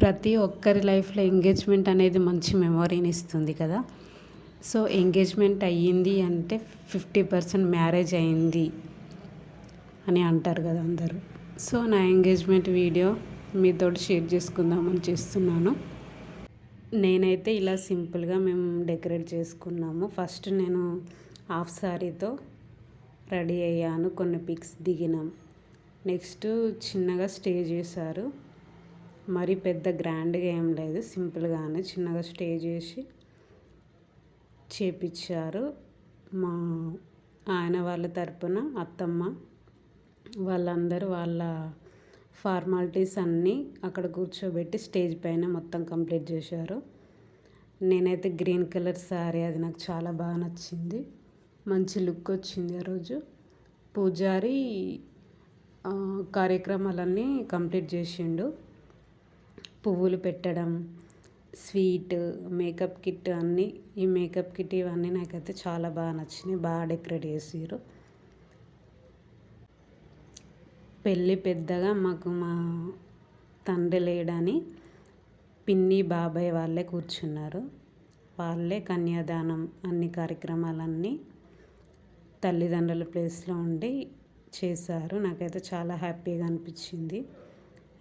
ప్రతి ఒక్కరి లైఫ్లో ఎంగేజ్మెంట్ అనేది మంచి మెమొరీని ఇస్తుంది కదా. సో ఎంగేజ్మెంట్ అయ్యింది అంటే ఫిఫ్టీ పర్సెంట్ మ్యారేజ్ అయింది అని అంటారు కదా అందరూ. సో నా ఎంగేజ్మెంట్ వీడియో మీతో షేర్ చేసుకుందామని చేస్తున్నాను. నేనైతే ఇలా సింపుల్గా మేము డెకరేట్ చేసుకున్నాము. ఫస్ట్ నేను హాఫ్ సారీతో రెడీ అయ్యాను. కొన్ని పిక్స్ దిగినాం. నెక్స్ట్ చిన్నగా స్టే చేశారు. మరి పెద్ద గ్రాండ్గా ఏం లేదు. సింపుల్గానే చిన్నగా స్టే చేసి చేపించారు మా ఆయన వాళ్ళ తరపున అత్తమ్మ వాళ్ళందరూ వాళ్ళ ఫార్మాలిటీస్ అన్నీ అక్కడ కూర్చోబెట్టి స్టేజ్ పైన మొత్తం కంప్లీట్ చేశారు. నేనైతే గ్రీన్ కలర్ శారీ అది నాకు చాలా బాగా నచ్చింది. మంచి లుక్ వచ్చింది ఆ రోజు. పూజారి కార్యక్రమాలన్నీ కంప్లీట్ చేసిండు. పువ్వులు పెట్టడం స్వీట్ మేకప్ కిట్ అన్నీ ఈ మేకప్ కిట్ ఇవన్నీ నాకైతే చాలా బాగా నచ్చినాయి బాగా డెకరేట్ చేసారు పెళ్ళి పెద్దగా మాకు మా తండ్రి లేడని పిన్ని బాబాయ్ వాళ్ళే కూర్చున్నారు. వాళ్ళే కన్యాదానం అన్ని కార్యక్రమాలన్నీ తల్లిదండ్రుల ప్లేస్లో ఉండి చేశారు. నాకైతే చాలా హ్యాపీగా అనిపించింది.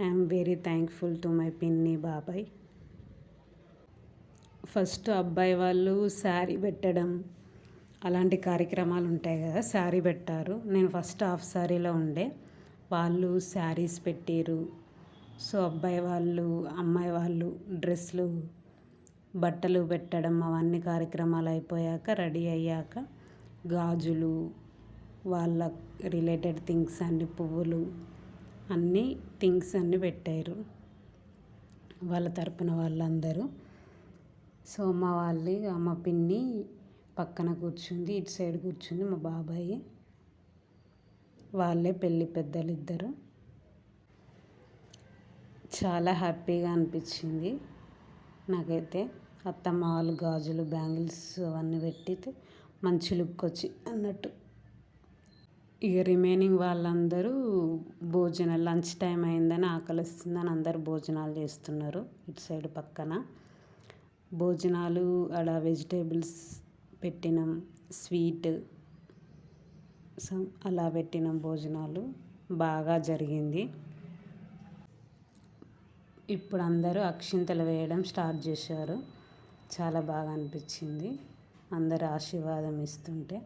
I'm very thankful to my పిన్ని బాబాయ్. ఫస్ట్ అబ్బాయి వాళ్ళు శారీ పెట్టడం అలాంటి కార్యక్రమాలు ఉంటాయి కదా శారీ పెట్టారు. నేను ఫస్ట్ హాఫ్ శారీలో ఉండే. వాళ్ళు శారీస్ పెట్టారు. సో అబ్బాయి వాళ్ళు అమ్మాయి వాళ్ళు డ్రెస్సులు బట్టలు పెట్టడం అవన్నీ కార్యక్రమాలు అయిపోయాక రెడీ అయ్యాక గాజులు వాళ్ళ రిలేటెడ్ థింగ్స్ అన్ని పువ్వులు అన్నీ థింగ్స్ అన్నీ పెట్టారు. వాళ్ళ తరపున వాళ్ళందరూ. సో మా వాళ్ళు మా పిన్ని పక్కన కూర్చుంది ఇటు సైడ్ కూర్చుంది మా బాబాయి. వాళ్ళే పెళ్ళి పెద్దలు ఇద్దరు. చాలా హ్యాపీగా అనిపించింది నాకైతే. అత్తమ్మ వాళ్ళు గాజులు బ్యాంగిల్స్ అవన్నీ పెట్టితే మంచి లుక్ వచ్చి అన్నట్టు. ఇక రిమైనింగ్ వాళ్ళందరూ భోజనం లంచ్ టైం అయిందని ఆకలిస్తుందని అందరు భోజనాలు చేస్తున్నారు ఇటు సైడ్ పక్కన. భోజనాలు అక్కడ వెజిటేబుల్స్ పెట్టినాం స్వీట్ అలా పెట్టినాం భోజనాలు. బాగా జరిగింది. ఇప్పుడు అందరూ అక్షింతలు వేయడం స్టార్ట్ చేశారు. చాలా బాగా అనిపించింది. అందరు ఆశీర్వాదం ఇస్తుంటే.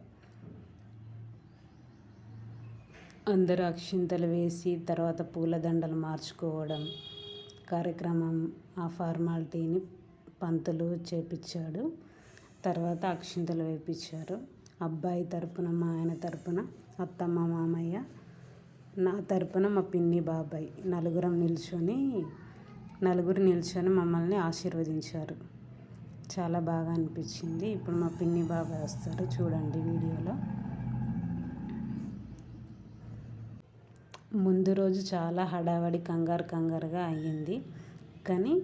అందరూ అక్షింతలు వేసి తర్వాత పూలదండలు మార్చుకోవడం కార్యక్రమం ఆ ఫార్మాలిటీని పంతులు చేపించాడు. తర్వాత అక్షింతలు వేపించారు. అబ్బాయి తరపున మా ఆయన తరపున అత్తమ్మ మామయ్య నా తరపున మా పిన్ని బాబాయ్ నలుగురం నిల్చొని నలుగురు నిల్చొని మమ్మల్ని ఆశీర్వదించారు. చాలా బాగా అనిపించింది. ఇప్పుడు మా పిన్ని బాబాయ్ వస్తారు చూడండి వీడియోలో. ముందు రోజు చాలా హడావడి కంగారు కంగారుగా అయ్యింది. కానీ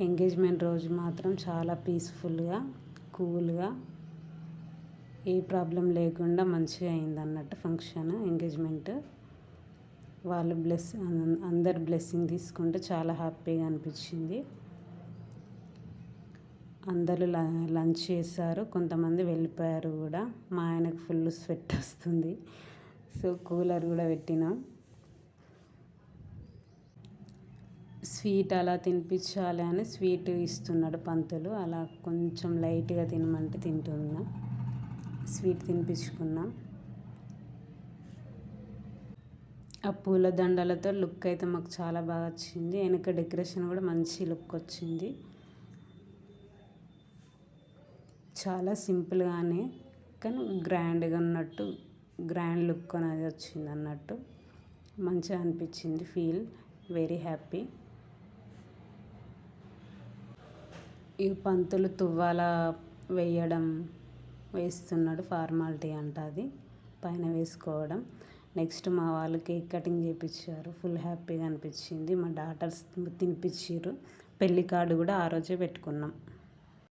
ఎంగేజ్మెంట్ రోజు మాత్రం చాలా పీస్ఫుల్గా కూల్గా ఏ ప్రాబ్లం లేకుండా మంచిగా అయింది అన్నట్టు ఫంక్షన్ ఎంగేజ్మెంట్. వాళ్ళు బ్లెస్ అందరు బ్లెస్సింగ్ తీసుకుంటే చాలా హ్యాపీగా అనిపించింది. అందరూ లంచ్ చేశారు కొంతమంది వెళ్ళిపోయారు కూడా. మా ఆయనకు ఫుల్ స్వెట్ వస్తుంది. సో కూలర్ కూడా పెట్టినాం. స్వీట్ అలా తినిపించాలి అని స్వీట్ ఇస్తున్నాడు పంతులు. అలా కొంచెం లైట్గా తినమంటే తింటున్నా. స్వీట్ తినిపించుకున్నాం. ఆ పూల దండలతో లుక్ అయితే మాకు చాలా బాగా వచ్చింది. వెనక డెకరేషన్ కూడా మంచి లుక్ వచ్చింది. చాలా సింపుల్గానే కానీ గ్రాండ్గా ఉన్నట్టు గ్రాండ్ లుక్ అనేది వచ్చింది అన్నట్టు. మంచిగా అనిపించింది ఫీల్. Very happy. ఈ పంతులు తువ్వాల వేయడం వేస్తున్నాడు ఫార్మాలిటీ అంట అది పైన వేసుకోవడం. నెక్స్ట్ మా వాళ్ళు కేక్ కటింగ్ చేయించారు ఫుల్ హ్యాపీగా అనిపించింది. మా డాటర్స్ తినిపించారు పెళ్ళి కార్డు కూడా ఆ రోజే పెట్టుకున్నాం.